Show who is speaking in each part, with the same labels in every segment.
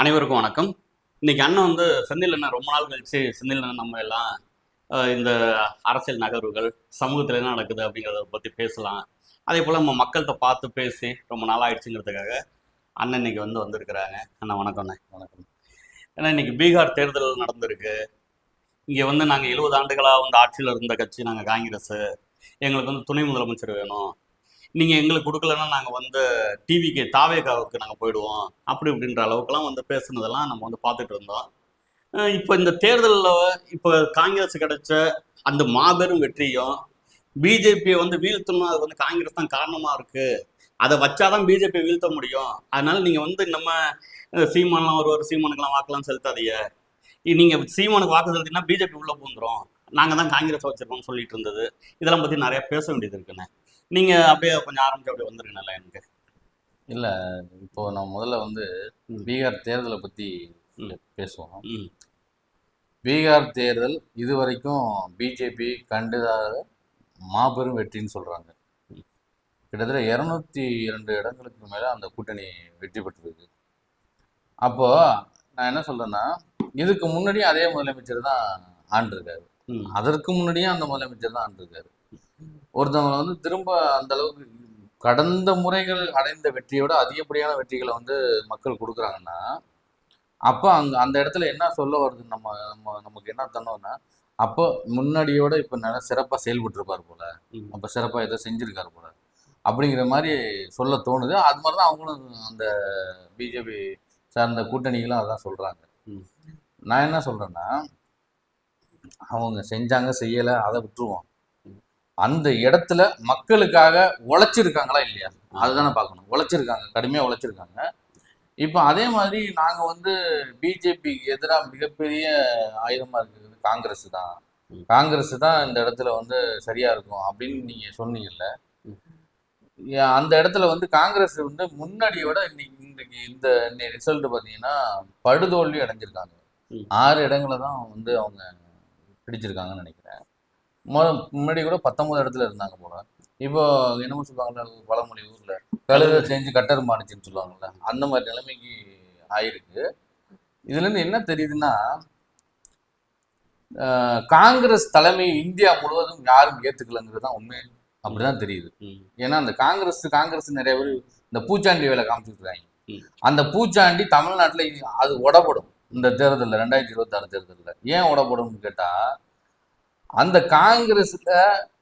Speaker 1: அனைவருக்கும் வணக்கம். இன்னைக்கு அண்ணன் வந்து செந்தில் அண்ணன் ரொம்ப நாள் கழிச்சு செந்தில் அண்ணன் நம்ம எல்லாம் இந்த அரசியல் நகர்வுகள் சமூகத்தில் என்ன நடக்குது அப்படிங்கிறத பற்றி பேசலாம். அதே போல் நம்ம மக்கள்கிட்ட பார்த்து பேசி ரொம்ப நாள் ஆயிடுச்சுங்கிறதுக்காக அண்ணன் இன்னைக்கு வந்து வந்திருக்கிறாங்க. அண்ணா வணக்கம் அண்ணன்
Speaker 2: வணக்கம்.
Speaker 1: ஏன்னா இன்னைக்கு பீகார் தேர்தல் நடந்திருக்கு. இங்கே வந்து நாங்கள் எழுபது ஆண்டுகளாக வந்து ஆட்சியில் இருந்த கட்சி நாங்கள் காங்கிரஸ். எங்களுக்கு வந்து துணை முதலமைச்சர் வேணும். நீங்கள் எங்களுக்கு கொடுக்கலன்னா நாங்கள் வந்து டிவிக்கு தாவேகாவுக்கு நாங்கள் போயிடுவோம். அப்படி இப்படின்ற அளவுக்குலாம் வந்து பேசுனதெல்லாம் நம்ம வந்து பார்த்துட்டு இருந்தோம். இப்போ இந்த தேர்தலில் இப்போ காங்கிரஸ் கிடைச்ச அந்த மாபெரும் வெற்றியும் பிஜேபியை வந்து வீழ்த்தணும் அது வந்து காங்கிரஸ் தான் காரணமாக இருக்குது அதை வச்சாதான் பிஜேபி வீழ்த்த முடியும். அதனால நீங்கள் வந்து நம்ம அஹ், சீமான்லாம் ஒருவர் சீமானுக்கெல்லாம் வாக்கெல்லாம் செலுத்தாதீங்க. நீங்கள் சீமானுக்கு வாக்கு செலுத்தினா பிஜேபி உள்ளே பூந்துரும் நாங்கள் தான் காங்கிரஸ் வச்சிருக்கோம்னு சொல்லிட்டு இருந்தது. இதெல்லாம் பற்றி நிறையா பேச வேண்டியது இருக்குண்ணே நீங்க அப்படியே கொஞ்சம் ஆரம்பிச்சு அப்படியே வந்துருங்கண்ணா எனக்கு.
Speaker 2: இல்ல இப்போ நான் முதல்ல வந்து. பீகார் தேர்தலை பத்தி
Speaker 1: ம்.
Speaker 2: பேசுவோம். பீகார் தேர்தல் இதுவரைக்கும் பிஜேபி கண்டுதாத மாபெரும் வெற்றின்னு சொல்றாங்க.
Speaker 1: ம்.
Speaker 2: கிட்டத்தட்ட இரநூத்தி இரண்டு இடங்களுக்கு மேல அந்த கூட்டணி வெற்றி பெற்றிருக்கு. அப்போ நான் என்ன சொல்றேன்னா இதுக்கு முன்னாடியும் அதே முதலமைச்சர் தான் ஆண்டிருக்காரு. அதற்கு முன்னாடியும் அந்த முதலமைச்சர் தான் ஆண்டிருக்காரு. ஒருத்தவங்க வந்து திரும்ப அந்த அளவுக்கு கடந்த முறைகள் அடைந்த வெற்றியோட அதிகப்படியான வெற்றிகளை வந்து மக்கள் கொடுக்குறாங்கன்னா அப்போ அங்க அந்த இடத்துல என்ன சொல்ல வருது? நம்ம நம்ம நமக்கு என்ன தன்னோம்னா அப்போ முன்னாடியோட இப்போ நல்லா சிறப்பாக செயல்பட்டுருப்பார் போல. அப்போ சிறப்பாக ஏதோ செஞ்சிருக்காரு போல. அப்படிங்கிற மாதிரி சொல்ல தோணுது. அது மாதிரி தான் அவங்களும் அந்த பிஜேபி சார்ந்த கூட்டணிகளும் அதான் சொல்றாங்க.
Speaker 1: ம்.
Speaker 2: நான் என்ன சொல்றேன்னா அவங்க செஞ்சாங்க செய்யலை அதை விட்டுருவோம். அந்த இடத்துல மக்களுக்காக உழைச்சிருக்காங்களா இல்லையா? அதுதானே பார்க்கணும். உழைச்சிருக்காங்க. கடுமையாக உழைச்சிருக்காங்க. இப்போ அதே மாதிரி நாங்கள் வந்து பிஜேபிக்கு எதிராக மிகப்பெரிய ஆயுதமாக இருக்கிறது காங்கிரஸ் தான். காங்கிரஸ் தான் இந்த இடத்துல வந்து சரியா இருக்கும் அப்படின்னு நீங்கள் சொன்னீங்கல்ல. அந்த இடத்துல வந்து காங்கிரஸ் வந்து முன்னாடியோட இன்னைக்கு இன்னைக்கு இந்த ரிசல்ட் பார்த்தீங்கன்னா படுதோல்வி அடைஞ்சிருக்காங்க. ஆறு இடங்களை தான் வந்து அவங்க பிடிச்சிருக்காங்கன்னு நினைக்கிறேன். மொ- முன்னாடி கூட பத்தொன்பது இடத்துல இருந்தாங்க போல. இப்போ என்னமோ சொல்லுவாங்கல்ல பழமொழி ஊர்ல கழுத செஞ்சு கட்டர் மாடுச்சுன்னு சொல்லுவாங்கல்ல அந்த மாதிரி நிலைமைக்கு ஆயிருக்கு. இதுல இருந்து என்ன தெரியுதுன்னா காங்கிரஸ் தலைமை இந்தியா முழுவதும் யாரும் ஏத்துக்கலங்கிறது தான் உண்மை. அப்படிதான் தெரியுது. ஏன்னா அந்த காங்கிரஸ் காங்கிரஸ் நிறைய பேர் இந்த பூச்சாண்டி வேலை காமிச்சிருக்காங்க. அந்த பூச்சாண்டி தமிழ்நாட்டுல அது உடப்படும். இந்த தேர்தலில் ரெண்டாயிரத்தி இருபத்தாறு தேர்தலில். ஏன் உடப்படும்னு கேட்டா அந்த காங்கிரஸ்ல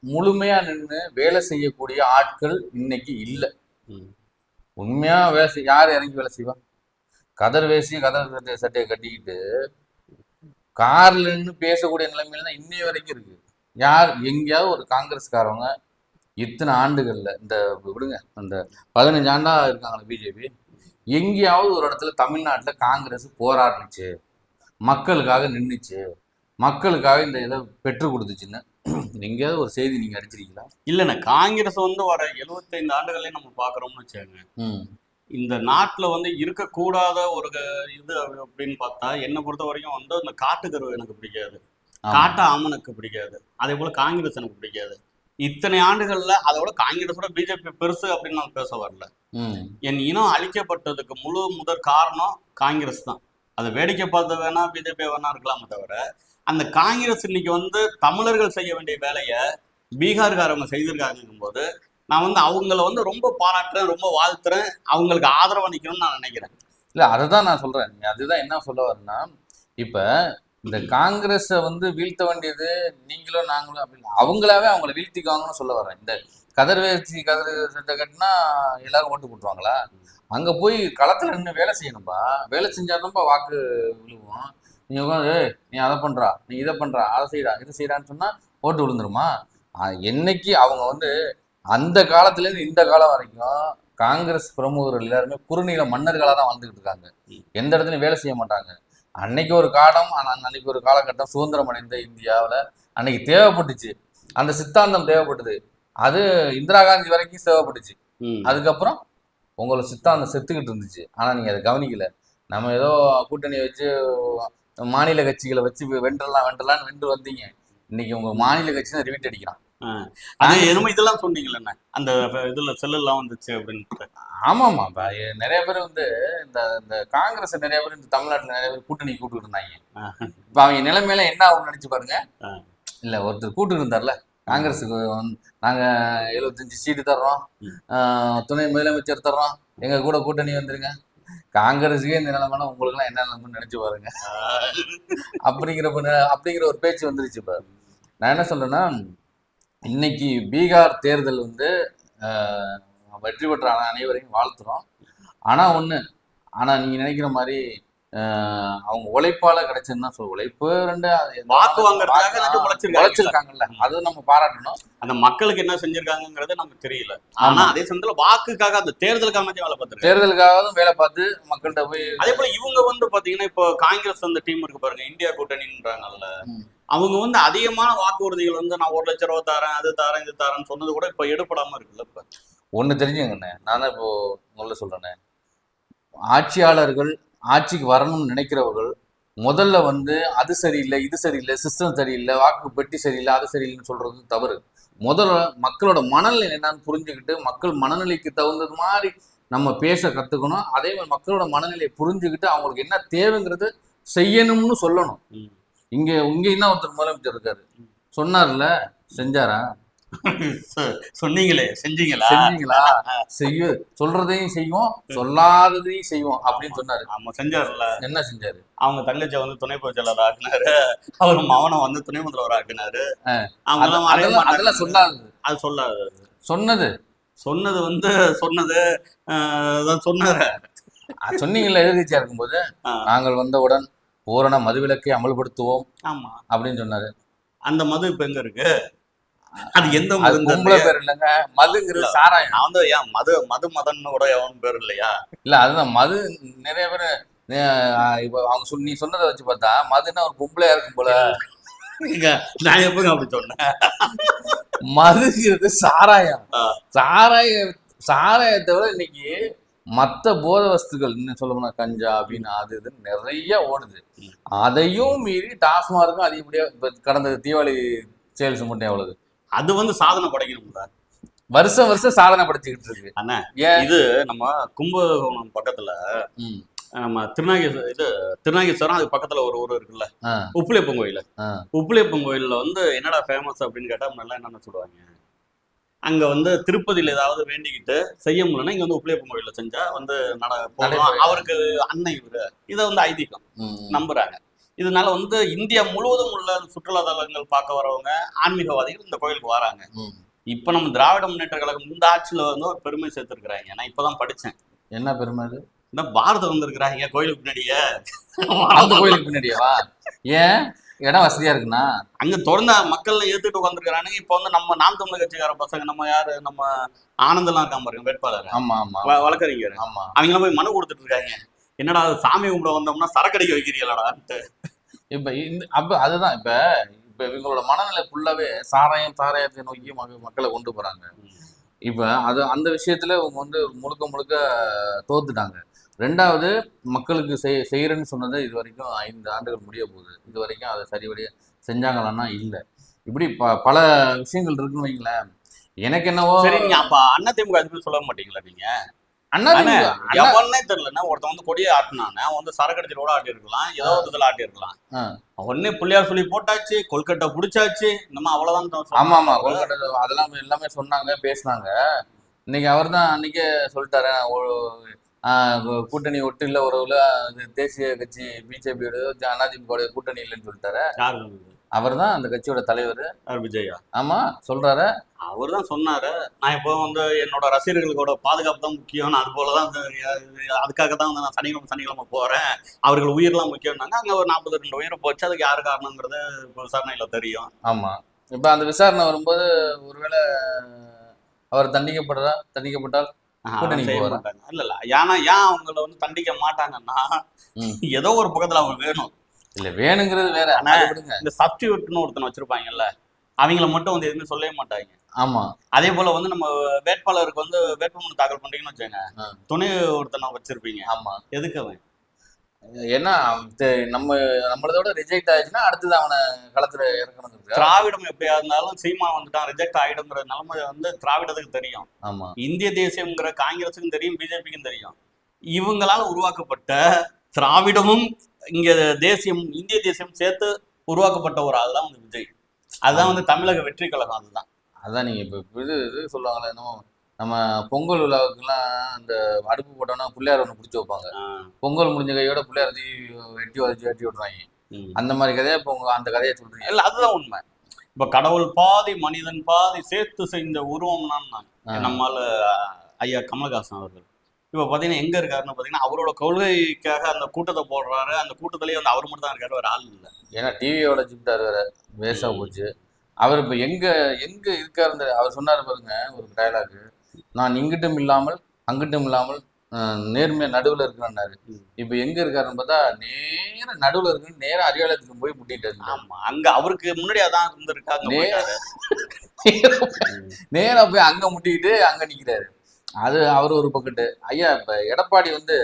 Speaker 2: முழுமையா நின்று வேலை செய்யக்கூடிய ஆட்கள் இன்னைக்கு இல்லை. உண்மையா வேலை செய் யார் இறங்கி வேலை செய்வா? கதர் வேசி கதர் சட்டை சட்டையை கட்டிக்கிட்டு கார்ல நின்று பேசக்கூடிய நிலைமையில தான் இன்னைய வரைக்கும் இருக்கு. யார் எங்கேயாவது ஒரு காங்கிரஸ்காரவங்க இத்தனை ஆண்டுகள்ல இந்த விடுங்க அந்த பதினஞ்சு ஆண்டா இருக்காங்களே பிஜேபி எங்கேயாவது ஒரு இடத்துல தமிழ்நாட்டுல காங்கிரஸ் போராடினுச்சு மக்களுக்காக நின்னுச்சு மக்களுக்காக இந்த இதை பெற்று கொடுத்துச்சுன்னு எங்கேயாவது ஒரு செய்தி நீங்க அடிச்சிருக்கீங்களா?
Speaker 1: இல்லைண்ணே காங்கிரஸ் வந்து வர 75 ஆண்டுகளே நம்ம பார்க்குறோம்னு வச்சுக்கோங்க.
Speaker 2: ம்.
Speaker 1: இந்த நாட்டில் வந்து இருக்கக்கூடாத ஒரு இது அப்படின்னு பார்த்தா என்னை பொறுத்த வரைக்கும் வந்து அந்த காட்டுக்கருவு எனக்கு பிடிக்காது. காட்டு ஆமனுக்கு பிடிக்காது. அதே போல காங்கிரஸ் எனக்கு பிடிக்காது. இத்தனை ஆண்டுகள்ல அதோட காங்கிரஸோட பிஜேபி பெருசு அப்படின்னு நான் பேச வரல. என் இனம் அழிக்கப்பட்டதுக்கு முழு முதற் காரணம் காங்கிரஸ் தான். அதை வேடிக்கை பார்த்து வேணா பிஜேபி வேணா இருக்கலாமே தவிர அந்த காங்கிரஸ் இன்னைக்கு வந்து தமிழர்கள் செய்ய வேண்டிய வேலையை பீகார்காரவங்க செய்திருக்காங்கும் போது நான் வந்து அவங்கள வந்து ரொம்ப பாராட்டுறேன் ரொம்ப வாழ்த்துறேன் அவங்களுக்கு ஆதரவு நிக்கணும்னு நான் நினைக்கிறேன்.
Speaker 2: இல்லை அதை தான் நான் சொல்கிறேன் அதுதான் என்ன சொல்ல வரேன்னா இப்போ இந்த காங்கிரஸை வந்து வீழ்த்த வேண்டியது நீங்களும் நாங்களும் அப்படின்னு அவங்களாவே அவங்கள வீழ்த்திக்குவாங்கன்னு சொல்ல வரேன். இந்த கதர்வேசி கதர் சட்டை கட்டினா எல்லாரும் ஓட்டு போட்டுருவாங்களா? அங்கே போய் களத்தில் நின்று வேலை செய்யணும்பா. வேலை செஞ்சாதான்ப்பா வாக்கு விழுவோம். நீங்க உட்காந்து "ஏய், நீ அதை பண்றா நீ இதை பண்றா அதை செய்யறா இதை செய்யறான்னு சொன்னா ஓட்டு விழுந்துருமா? என்னைக்கு அவங்க வந்து அந்த காலத்துல இருந்து இந்த காலம் வரைக்கும் காங்கிரஸ் பிரமுகர்கள் எல்லாருமே குறுநில மன்னர்களாக தான் வாழ்ந்துகிட்டு இருக்காங்க. எந்த இடத்துலையும் வேலை செய்ய மாட்டாங்க. அன்னைக்கு ஒரு காலம் அன்னைக்கு ஒரு காலகட்டம் சுதந்திரம் அடைந்த இந்தியாவில் அன்னைக்கு தேவைப்பட்டுச்சு. அந்த சித்தாந்தம் தேவைப்பட்டது. அது இந்திரா காந்தி வரைக்கும் தேவைப்பட்டுச்சு. அதுக்கப்புறம் உங்களோட சித்தாந்தம் செத்துக்கிட்டு இருந்துச்சு. ஆனா நீங்க அதை கவனிக்கல. நம்ம ஏதோ கூட்டணி வச்சு மாநில கட்சிகளை வச்சு வென்றலாம் வென்றலாம்னு வென்று வந்தீங்க. இன்னைக்கு உங்க மாநில கட்சி தான் ரிவீட் அடிக்கிறான்.
Speaker 1: என்னமோ இதெல்லாம் சொன்னீங்களே அந்த இதுல செல்லெல்லாம் வந்துச்சு அப்படின்ட்டு.
Speaker 2: ஆமாமா நிறைய பேர் வந்து இந்த இந்த காங்கிரஸ் நிறைய பேர் இந்த தமிழ்நாட்டுல நிறைய பேர் கூட்டணி கூப்பிட்டு இருந்தாங்க. இப்ப அவங்க நிலைமையில என்ன ஆகும் நினைச்சு பாருங்க. இல்ல ஒருத்தர் கூட்டு இருந்தார்ல. காங்கிரஸுக்கு நாங்க எழுபத்தஞ்சு சீட்டு தர்றோம். துணை முதலமைச்சர் தர்றோம். எங்க கூட கூட்டணி வந்துருங்க. காங்கிரஸுக்கே இந்த நிலைமைனா உங்களுக்குலாம் என்ன நிலைமைன்னு நினைச்சு பாருங்க. அப்படிங்கிற அப்படிங்கிற ஒரு பேச்சு வந்துருச்சு இப்போ. நான் என்ன சொல்றேன்னா இன்னைக்கு பீகார் தேர்தல் வந்து வெற்றி பெற்ற அனைவரையும் வாழ்த்துறோம். ஆனால் ஒன்று ஆனால் நீங்கள் நினைக்கிற மாதிரி அவங்க உழைப்பால கிடைச்சதுன்னு தான் சொல்ல உழைப்பு ரெண்டு
Speaker 1: வாக்கு வாங்குறதுக்காக.
Speaker 2: உழைச்சிருக்காங்கல்ல. அது நம்ம பாராட்டணும்.
Speaker 1: அந்த மக்களுக்கு என்ன செஞ்சிருக்காங்கங்கிறது நமக்கு தெரியல. ஆனா. அதே சமயத்துல வாக்குக்காக அந்த தேர்தலுக்காக வேலை பார்த்திருக்காங்க
Speaker 2: தேர்தலுக்காகவும் வேலை பார்த்து மக்கள்கிட்ட போய்
Speaker 1: அதே போல இவங்க வந்து பாத்தீங்கன்னா இப்போ காங்கிரஸ் அந்த டீம் இருக்கு பாருங்க இந்தியா கூட்டணின்றாங்கல்ல. அவங்க வந்து அதிகமான வாக்குறுதிகள் வந்து நான் ஒரு லட்ச ரூபா தரேன் அது தரேன் இது தரேன்னு சொன்னது கூட இப்ப எடுபடாம இருக்குல்ல இப்ப.
Speaker 2: ஒண்ணு தெரிஞ்சுங்கண்ணே நான் தான் இப்போ முதல்ல சொல்றேனே ஆட்சியாளர்கள் ஆட்சிக்கு வரணும்னு நினைக்கிறவர்கள் முதல்ல வந்து அது சரியில்லை இது சரியில்லை சிஸ்டம் சரியில்லை வாக்கு பெட்டி சரியில்லை அது சரியில்லைன்னு சொல்றது தவறு. முதல்ல மக்களோட மனநிலை என்னன்னு புரிஞ்சுக்கிட்டு மக்கள் மனநிலைக்கு தகுந்தது மாதிரி நம்ம பேச கத்துக்கணும். அதே மாதிரி மக்களோட மனநிலையை புரிஞ்சுக்கிட்டு அவங்களுக்கு என்ன தேவைங்கிறது செய்யணும்னு சொல்லணும். இங்க இங்க என்ன ஒருத்தர் முதலமைச்சர் இருக்காரு. சொன்னார்ல செஞ்சாரா?
Speaker 1: சொன்னீங்களே செஞ்சீங்களா?
Speaker 2: செஞ்சீங்களா? செய்ய சொல்றதையும் செய்வோம் சொல்லாததையும் செய்வோம் அப்படின்னு சொன்னாரு.
Speaker 1: ஆமா செஞ்சாருல்ல.
Speaker 2: என்ன செஞ்சாரு?
Speaker 1: அவங்க தங்கச்சியை வந்து துணை பொதுச் செயலாளர் ஆக்குனாரு. அவர் மவனை வந்து துணை முதல்வர் ஆக்குனாரு. அவங்க
Speaker 2: அதெல்லாம். சொல்லாதது.
Speaker 1: அது சொல்லாது.
Speaker 2: சொன்னது.
Speaker 1: சொன்னது வந்து சொன்னது அதான் சொன்னாரு.
Speaker 2: அஹ் சொன்னீங்கல்ல எதிர்கட்சியா இருக்கும்போது. நாங்கள் வந்தவுடன் பூரண மதுவிலக்கை அமல்படுத்துவோம்
Speaker 1: ஆமா.
Speaker 2: அப்படின்னு சொன்னாரு.
Speaker 1: அந்த மது இப்ப எங்க இருக்கு? அது எந்த மது
Speaker 2: பேர் இல்லைங்க. மதுங்கிறது சாராயம்.
Speaker 1: நான் வந்து ஏன் மது மது மதன்னு கூட எவன் பேர் இல்லையா?
Speaker 2: இல்ல அதுதான். மது நிறைய பேர் இப்போ அவங்க சொன்ன நீ சொன்னதை வச்சு பார்த்தா மதுன்னா ஒரு பொம்பளையா இருக்கும் போல.
Speaker 1: நான் எப்பங்க அப்படி சொன்னேன்?
Speaker 2: மதுங்கிறது சாராயம். சாராய சாராயத்தை விட இன்னைக்கு மத்த போத வஸ்துக்கள் இன்னும் சொல்ல போனா கஞ்சா அப்படின்னு அது இதுன்னு நிறைய ஓடுது. அதையும் மீறி டாஸ்மார்க்கும் அதிகப்படியா இப்ப கடந்த தீபாவளி சேல்ஸ் மட்டும் எவ்வளவு?
Speaker 1: அது வந்து சாதனை படைக்கணும்ல
Speaker 2: வருஷம் வருஷம் சாதனை படுத்திக்கிட்டு இருக்கு.
Speaker 1: அண்ணா இது நம்ம கும்பகோணம் பக்கத்துல. நம்ம திருநாகேஸ்வர இது திருநாகேஸ்வரம் அதுக்கு பக்கத்துல ஒரு ஊர் இருக்குல்ல
Speaker 2: ஆ,
Speaker 1: உப்புளியப்பன் கோயில்.
Speaker 2: ஆ.
Speaker 1: உப்புளியப்பன் கோயில்ல வந்து என்னடா ஃபேமஸ் அப்படின்னு கேட்டா முன்னாடி என்னென்ன சொல்லுவாங்க? அங்க வந்து திருப்பதியில ஏதாவது வேண்டிக்கிட்டு செய்ய முடியலன்னா இங்க வந்து உப்புளியப்பன் கோயில்ல செஞ்சா வந்து நட
Speaker 2: நடைமுறை.
Speaker 1: அவருக்கு அன்னை இவரு. இதை வந்து ஐதீகம் நம்புறாங்க. இதனால வந்து இந்தியா முழுவதும் உள்ள சுற்றுலா தலங்கள் பார்க்க வரவங்க ஆன்மீகவாதிகள் இந்த கோயிலுக்கு வராங்க. இப்ப நம்ம திராவிட முன்னேற்ற கழகம் இந்த ஆட்சியில வந்து ஒரு பெருமை சேர்த்திருக்கிறாங்க. நான் இப்பதான் படிச்சேன்.
Speaker 2: என்ன பெருமை அது?
Speaker 1: இந்த பாரதம் வந்திருக்கிறாங்க கோயிலுக்கு முன்னாடியே
Speaker 2: அந்த கோயிலுக்கு பின்னாடியவா? ஏன்? இடம் வசதியா இருக்குண்ணா
Speaker 1: அங்க தொடர்ந்து மக்கள் ஏத்துட்டு உட்காந்துருக்கானுங்க இப்ப வந்து நம்ம நாம் தமிழர் கட்சிக்கார பசங்க நம்ம யாரு? நம்ம ஆனந்தெல்லாம் இருக்காம பாருங்க வேட்பாளர்.
Speaker 2: ஆமா ஆமா.
Speaker 1: வழக்கறிஞர்.
Speaker 2: ஆமா.
Speaker 1: அவங்க போய் மனு கொடுத்துட்டு இருக்காங்க. என்னடா அது சாமி கும்பிட வந்தோம்னா சரக்கடிக்க வைக்கிறீங்களாடான்ட்டு
Speaker 2: இப்ப இந்த அப்ப அதுதான் இப்ப இப்ப இவங்களோட மனநிலை ஃபுல்லாவே சாராயம் சாராயத்தை நோக்கி மக்க- மக்களை கொண்டு போறாங்க. இப்ப அது அந்த விஷயத்துல இவங்க வந்து முழுக்க முழுக்க தோத்துட்டாங்க. ரெண்டாவது மக்களுக்கு செய் செய்யறேன்னு சொன்னது இது வரைக்கும் ஐந்து ஆண்டுகள் முடிய போகுது. இது வரைக்கும் அதை சரிபடியா செஞ்சாங்களான்னா இல்லை. இப்படி ப பல விஷயங்கள் இருக்குன்னு வைங்களேன். எனக்கு என்னவோ
Speaker 1: சரி நீங்க அப்ப அண்ணா திமுக எதுவுமே சொல்ல மாட்டீங்களா நீங்க? எவனே தெரியலன்னா ஒருத்தன் வந்து கொடியை ஆட்டினானே அவன் வந்து சரக்கடிச்சு கூட ஆட்டி இருக்கலாம் ஏதோ ஒரு இதுல ஆட்டி இருக்கலாம். ஒன்னே பிள்ளையார் சொல்லி போட்டாச்சு கொல்கட்டை புடிச்சாச்சு நம்ம அவ்வளவுதான்
Speaker 2: ஆமா ஆமா. கொல்கட்டை அதெல்லாம் எல்லாமே சொன்னாங்க பேசினாங்க. இன்னைக்கு அவர் தான் அன்னைக்கே சொல்லிட்டாரு கூட்டணி ஒட்டு இல்ல அது தேசிய கட்சி பிஜேபியோட அதிமுக கூட்டணி இல்லைன்னு சொல்லிட்டாரு. அவர் தான் அந்த கட்சியோட தலைவர்.
Speaker 1: யார் விஜயா.
Speaker 2: ஆமா சொல்றாரு.
Speaker 1: அவர் தான் சொன்னாரு. நான் இப்போ வந்து என்னோட ரசிகர்களுக்கோட பாதுகாப்பு தான் முக்கியம் அது போல தான் அதுக்காக தான் வந்து நான் சனிக்கிழமை சனிக்கிழமை போறேன். அவர்கள் உயிர்லாம் முக்கியம்னாங்க. அங்க ஒரு நாற்பது ரெண்டு உயிர் போச்சு. அதுக்கு யாரு காரணங்கிறது விசாரணையில தெரியும்.
Speaker 2: ஆமா. இப்ப அந்த விசாரணை வரும்போது ஒருவேளை அவர் தண்டிக்கப்படுறா தண்டிக்கப்பட்டால்
Speaker 1: அதை இல்ல இல்ல. ஏன்னா ஏன் அவங்கள வந்து தண்டிக்க மாட்டாங்கன்னா. ஏதோ ஒரு பக்கத்துல அவங்க வேணும்.
Speaker 2: இல்ல வேணுங்கிறது வேற.
Speaker 1: ஆனா, இந்த சப்ஸ்டியூட்னு ஒருத்தனை வச்சிருப்பாங்கல்ல அவங்கள மட்டும் வந்து எதுவுமே சொல்லவே மாட்டாங்க.
Speaker 2: ஆமா.
Speaker 1: அதே போல வந்து நம்ம வேட்பாளருக்கு வந்து வேட்புமனு தாக்கல் பண்றீங்கன்னு வச்சுக்கோங்க. துணை ஒருத்தனை வச்சிருப்பீங்க.
Speaker 2: ஆமா.
Speaker 1: எதுக்கு அவன்?
Speaker 2: ஏன்னா நம்ம நம்மளதோட ரிஜெக்ட் ஆயிடுச்சுன்னா அடுத்தது அவனை களத்துல இறக்கணுங்கிறது
Speaker 1: திராவிடம் எப்படியா இருந்தாலும் சீமா வந்துட்டான் ரிஜெக்ட் ஆயிடுங்கிற நிலைமை வந்து திராவிடத்துக்கு தெரியும்.
Speaker 2: ஆமா.
Speaker 1: இந்திய தேசியம்ங்கிற காங்கிரஸுக்கும் தெரியும் பிஜேபிக்கும் தெரியும். இவங்களால உருவாக்கப்பட்ட திராவிடமும் இங்க தேசியம் இந்திய தேசியம் சேர்த்து உருவாக்கப்பட்ட ஒரு ஆள் தான் வந்து விஜய். அதுதான் வந்து தமிழக வெற்றி கழகம் அதுதான்.
Speaker 2: அதான் நீங்க இப்ப இது இது சொல்லுவாங்களே என்னமோ நம்ம பொங்கல் விழாவுக்குலாம் அந்த அடுப்பு போட்டோம்னா பிள்ளையார் ஒன்று பிடிச்சி வைப்பாங்க. பொங்கல் முடிஞ்ச கையோட பிள்ளையார் தூக்கி வெட்டி வச்சு வெட்டி விட்றாங்க. அந்த மாதிரி கதையை இப்போ அந்த கதையை சொல்றீங்க?
Speaker 1: இல்ல அதுதான் உண்மை. இப்ப கடவுள் பாதி மனிதன் பாதி சேர்த்து செஞ்ச உருவம்னா
Speaker 2: ஆ.
Speaker 1: நம்மால ஐயா கமலஹாசன் அவர்கள் இப்ப பாத்தீங்கன்னா எங்க இருக்காருன்னு பாத்தீங்கன்னா அவரோட கொள்கைக்காக அந்த கூட்டத்தை போடுறாரு. அந்த கூட்டத்திலேயே வந்து அவர் மட்டும் தான் இருக்காரு வேற ஆள் இல்லை.
Speaker 2: ஏன்னா டிவியோட ஜிப்டார் வேற வேஸ்டா போச்சு. அவர் இப்ப எங்க எங்க இருக்காரு அவர் சொன்னாரு பாருங்க ஒரு டயலாக் நான் இங்கிட்டும் இல்லாமல் அங்கிட்டும் இல்லாமல் அஹ், நேர்மையா நடுவுல இருக்கிறேன்னாரு.
Speaker 1: ம்.
Speaker 2: இப்ப எங்க இருக்காருன்னு பார்த்தா நேர நடுவுல இருக்கு நேரா அறிவாலயத்துக்கு போய் முட்டிட்டாரு
Speaker 1: ஆமா அங்க அவருக்கு முன்னாடி அதான் இருந்திருக்காங்க
Speaker 2: நே-
Speaker 1: போயிட்டாரு.
Speaker 2: நேரா போய் அங்க முட்டிக்கிட்டு அங்க நிக்கிறாரு. அது அவர் ஒரு பக்கெட்டு ஐயா இப்ப எடப்பாடி வந்து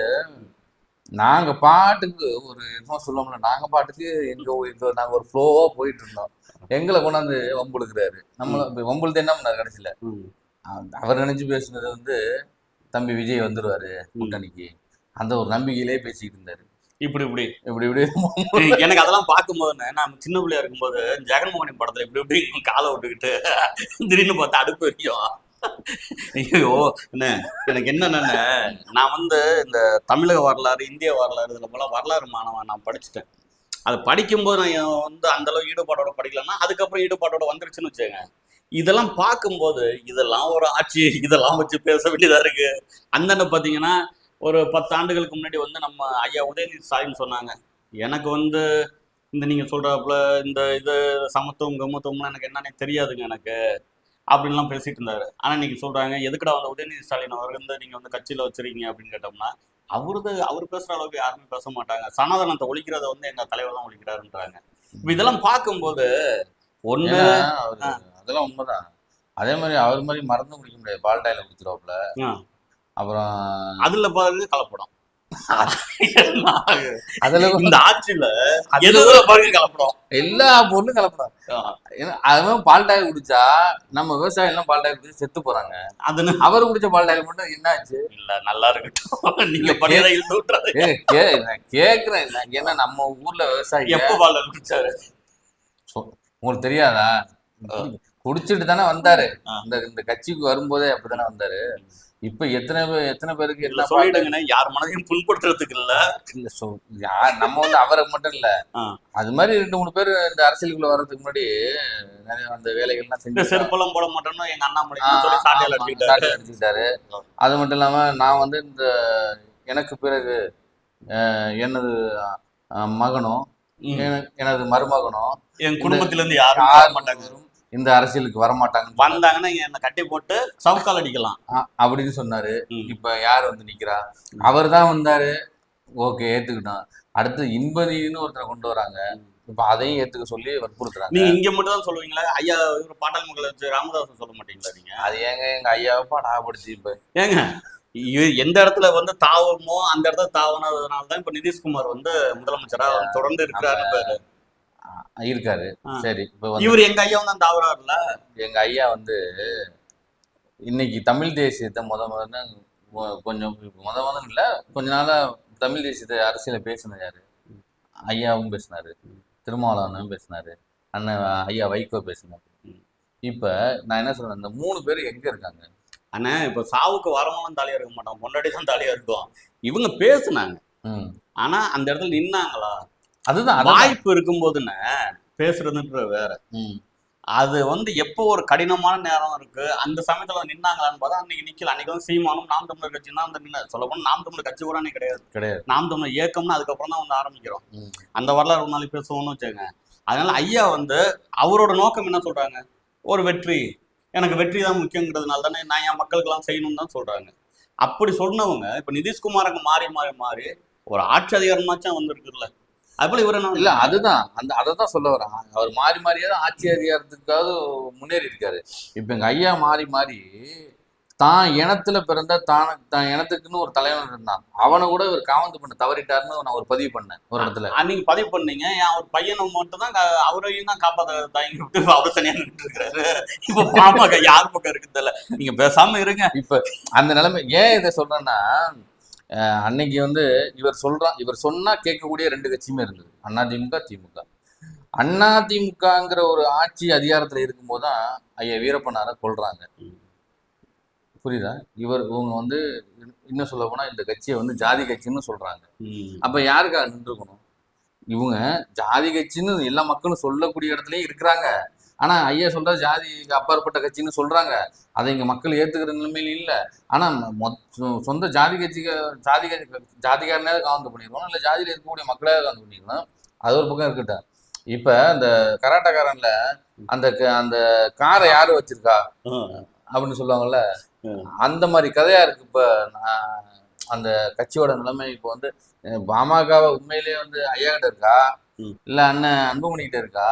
Speaker 2: நாங்க பாட்டுக்கு ஒரு என்ன சொல்லுவோம்ல நாங்க பாட்டுக்கு எங்க எங்க நாங்க ஒரு ஃப்ளோவா போயிட்டு இருந்தோம். எங்களை கொண்டாந்து வம்புழுக்கிறாரு. நம்மள வம்புழுது என்ன பண்ணாரு கடைசியில? அவர் நினைச்சு பேசுனது வந்து தம்பி விஜய் வந்துருவாரு கூட்டணிக்கு. அந்த ஒரு நம்பிக்கையிலே பேசிக்கிட்டு இருந்தாரு.
Speaker 1: இப்படி இப்படி.
Speaker 2: இப்படி இப்படி.
Speaker 1: எனக்கு அதெல்லாம் பார்க்கும்போது நான் சின்ன பிள்ளையா இருக்கும்போது ஜெகன்மோகன் படத்துல இப்படி இப்படி காலை விட்டுக்கிட்டு திடீர்னு பார்த்தா அடுப்பு வரைக்கும் ஐயோ என்ன எனக்கு என்னென்ன நான் வந்து இந்த தமிழக வரலாறு இந்திய வரலாறு இதுல போல வரலாறு மாணவன் நான் படிச்சுட்டேன். அது படிக்கும்போது நான் வந்து அந்த அளவு ஈடுபாடோட படிக்கலன்னா அதுக்கப்புறம் ஈடுபாடோட வந்துருச்சுன்னு வச்சுக்கோங்க. இதெல்லாம் பார்க்கும்போது இதெல்லாம் ஒரு ஆட்சி இதெல்லாம் வச்சு பேச வேண்டியதா இருக்கு. அந்தன்னு பார்த்தீங்கன்னா ஒரு பத்து ஆண்டுகளுக்கு முன்னாடி வந்து நம்ம ஐயா உதயநிதி ஸ்டாலின் சொன்னாங்க. எனக்கு வந்து இந்த நீங்க சொல்றாப்புல இந்த இது சமத்துவம் கமத்துவம்லாம் எனக்கு என்னன்னே தெரியாதுங்க எனக்கு. அப்படின்லாம் பேசிட்டு இருந்தாரு. ஆனா நீங்க சொல்றாங்க எதுக்குடா வந்து உதயநிதி ஸ்டாலின் அவர் வந்து நீங்க வந்து கட்சியில வச்சிருக்கீங்க? அப்படின்னு கேட்டோம்னா அவரது அவர் பேசுற அளவுக்கு யாருமே பேச மாட்டாங்க. சனாதனத்தை ஒழிக்கிறத வந்து எங்க தலைவர் தான் ஒழிக்கிறாருன்றாங்க. இதெல்லாம் பார்க்கும்போது ஒண்ணு
Speaker 2: அதெல்லாம் உண்மைதான். அதே மாதிரி அவர் மாதிரி மறந்து குடிக்க முடியாது. பால் டாயில குடிச்சிருவாப்புல. அப்புறம்
Speaker 1: அதுல பாருங்க கலப்படம்.
Speaker 2: அதுல
Speaker 1: இந்த ஆட்சியில கலப்படம்.
Speaker 2: எல்லா பொருளும் கலப்படம்.
Speaker 1: ஆ.
Speaker 2: ஏன்னா அதுவும் பால் டாயில் குடிச்சா நம்ம விவசாயம் எல்லாம் பால் டாயில் குடிச்சு செத்து போறாங்க.
Speaker 1: அதுன்னு
Speaker 2: அவர் குடிச்ச பால் டாயில் மட்டும் என்ன ஆச்சு
Speaker 1: இல்ல நல்லா இருக்கட்டும். நீங்க
Speaker 2: நான் கேக்குறேன். ஏன்னா நம்ம ஊர்ல விவசாயி
Speaker 1: எப்ப பால் குடிச்சாரு?
Speaker 2: உங்களுக்கு தெரியாதா? குடிச்சிட்டு தானே வந்தாரு. இந்த இந்த கட்சிக்கு வரும்போதே அப்படித்தானே வந்தாரு? இப்ப எத்தனை பேர் எத்தனை பேருக்கு
Speaker 1: இல்ல
Speaker 2: என்ன
Speaker 1: சொல்லிடுங்கண்ணே யார் மனதையும் புண்படுத்துறதுக்கு இல்ல.
Speaker 2: இல்ல சொ- யார் நம்ம வந்து அவரை மட்டும் இல்ல. அது மாதிரி ரெண்டு மூணு பேர் இந்த அரசியலுக்குள்ள வர்றதுக்கு முன்னாடி நிறைய அந்த வேலைகள்லாம் செஞ்சு
Speaker 1: செருப்பெல்லாம் போட மாட்டோம்னு எங்க அண்ணாமலை அடிச்சுக்கிட்டாரு.
Speaker 2: அது மட்டும் இல்லாம நான் வந்து இந்த எனக்கு பிறகு எனது மகனும் எனது மருமகனும்
Speaker 1: என் குடும்பத்துல இருந்து யாரும் மாட்டாங்க
Speaker 2: இந்த அரசியலுக்கு வரமாட்டாங்க
Speaker 1: வந்தாங்கன்னா இங்க என்ன கட்டி போட்டு சவுக்கால் அடிக்கலாம்.
Speaker 2: அப்படின்னு சொன்னாரு. இப்ப யார் வந்து நிக்கிறா? அவர் தான் வந்தாரு. ஓகே ஏத்துக்கிட்டோம். அடுத்து இன்பதினு ஒருத்தரை கொண்டு வராங்க. இப்ப அதையும் ஏத்துக்க சொல்லி வற்புறுத்துறாங்க
Speaker 1: நீங்க இங்க மட்டும் தான் சொல்லுவீங்களா? ஐயா இவர் பாட்டாளி மக்களை வச்சு ராமதாஸ் சொல்ல மாட்டீங்களா நீங்க?
Speaker 2: அது ஏங்க எங்க ஐயாவை பாடாப்படுச்சு இப்ப?
Speaker 1: ஏங்க எந்த இடத்துல வந்து தாவமோ அந்த இடத்துல தாவனதுனால தான் இப்ப நிதிஷ்குமார் வந்து முதலமைச்சரா தொடர்ந்து இருக்கிறாரு
Speaker 2: இருக்காரு. சரி இப்ப வந்து
Speaker 1: இவர் எங்க ஐயா தான் தாவறாருல
Speaker 2: எங்க ஐயா வந்து இன்னைக்கு தமிழ் தேசியத்தை முத முதல்ல கொஞ்சம் முத முதல்ல இல்ல கொஞ்ச நாளா தமிழ் தேசியத்தை அரசியல பேசினது யாரு? ஐயாவும் பேசினாரு. திருமாவளவனும் பேசினாரு. அண்ணன் ஐயா வைகோ பேசினாரு. இப்ப நான் என்ன சொல்றேன் இந்த மூணு பேர் எங்க இருக்காங்க?
Speaker 1: ஆனா இப்ப சாவுக்கு வரவனும் தாலியா இருக்க மாட்டான் பொண்டாட்டி தான் தாலியா இருக்கும். இவங்க பேசுனாங்க. ஆனா அந்த இடத்துல நின்னாங்களா?
Speaker 2: அதுதான்.
Speaker 1: வாய்ப்பு இருக்கும்போதுன்னு பேசுறதுன்ற வேற. அது வந்து எப்போ ஒரு கடினமான நேரம் இருக்கு அந்த சமயத்துல நின்னாங்களான்னு பார்த்தா அன்னைக்கு நிக்கல. அன்னைக்கு வந்து சீமானும் நாம் தமிழர் கட்சி தான் வந்து நின்ன சொல்ல போனா நாம் தமிழர் கட்சி கூட அன்னைக்கு கிடையாது.
Speaker 2: கிடையாது.
Speaker 1: நாம் தமிழர் இயக்கம்னு அதுக்கப்புறம் தான் வந்து ஆரம்பிக்கிறோம். அந்த வரலாறு ஒரு நாளைக்கு பேசுவோம்னு வச்சுங்க அதனால ஐயா வந்து அவரோட நோக்கம் என்ன சொல்றாங்க? ஒரு வெற்றி. எனக்கு வெற்றி தான் முக்கியங்கிறதுனால தானே நான் என் மக்களுக்கெல்லாம் செய்யணும்னு தான் சொல்றாங்க. அப்படி சொன்னவங்க இப்ப நிதிஷ்குமார் அங்க மாறி மாறி மாறி ஒரு ஆட்சி அதிகாரமாச்சும் வந்திருக்குல்ல அது போல இவர் என்ன
Speaker 2: இல்ல அதுதான். அந்த அதை தான் சொல்ல வரேன். அவர் மாறி மாறியே தான் ஆட்சி அதிகாரத்துக்காவது முன்னேறி இருக்காரு இப்ப எங்க ஐயா மாறி மாறி தான் இனத்துல பிறந்த தான் தான் இனத்துக்குன்னு ஒரு தலைவன் இருந்தான். அவனை கூட இவர் காவந்து பண்ண தவறிட்டாருன்னு நான் ஒரு பதிவு பண்ணேன் ஒரு இடத்துல.
Speaker 1: நீங்க பதிவு பண்ணீங்க. என் அவர் பையனை மட்டும் தான் அவரையும் தான் காப்பாத்த தயங்கி விட்டு அவர் தனியா நின்று இருக்காரு. இப்ப பாமக யார் பக்கம் இருக்குது தெரியல. நீங்க பேசாம இருங்க.
Speaker 2: இப்ப அந்த நிலைமை ஏன் இதை சொல்றேன்னா அன்னைக்கு வந்து இவர் சொல்றான் இவர் சொன்னா கேட்கக்கூடிய ரெண்டு கட்சியுமே இருந்தது. அதிமுக திமுக அதிமுகங்கிற ஒரு ஆட்சி அதிகாரத்துல இருக்கும்போது தான் ஐயா வீரப்பனாரை கொல்றாங்க. புரியுதா? இவர் இவங்க வந்து இன்னும் சொல்ல போனா இந்த கட்சியை வந்து ஜாதி கட்சின்னு சொல்றாங்க. அப்ப யாருக்காக நின்றுக்கணும்? இவங்க ஜாதி கட்சின்னு எல்லா மக்களும் சொல்லக்கூடிய இடத்துலயும் இருக்கிறாங்க. ஆனா ஐயா சொல்ற ஜாதி அப்பாற்பட்ட கட்சின்னு சொல்றாங்க. அதை இங்க மக்கள் ஏத்துக்கிற நிலைமையில இல்ல. ஆனா மொ- சொந்த ஜாதி கட்சிக்கு ஜாதி கட்சி ஜாதிக்காரனே காவந்து பண்ணிருக்கணும் இல்ல ஜாதியில இருக்கக்கூடிய மக்களே காவந்து பண்ணிருக்கணும். அது ஒரு பக்கம் இருக்கட்டும். இப்ப இந்த கராட்டக்காரன்ல அந்த அந்த காரை யாரு வச்சிருக்கா. அப்படின்னு சொல்லுவாங்கல்ல. அந்த மாதிரி கதையா இருக்கு இப்ப நான் அந்த கட்சியோட நிலைமை இப்போ வந்து பாமகவை உண்மையிலேயே வந்து ஐயா கிட்ட இருக்கா. இல்ல அண்ணன் அன்புமணி கிட்ட இருக்கா?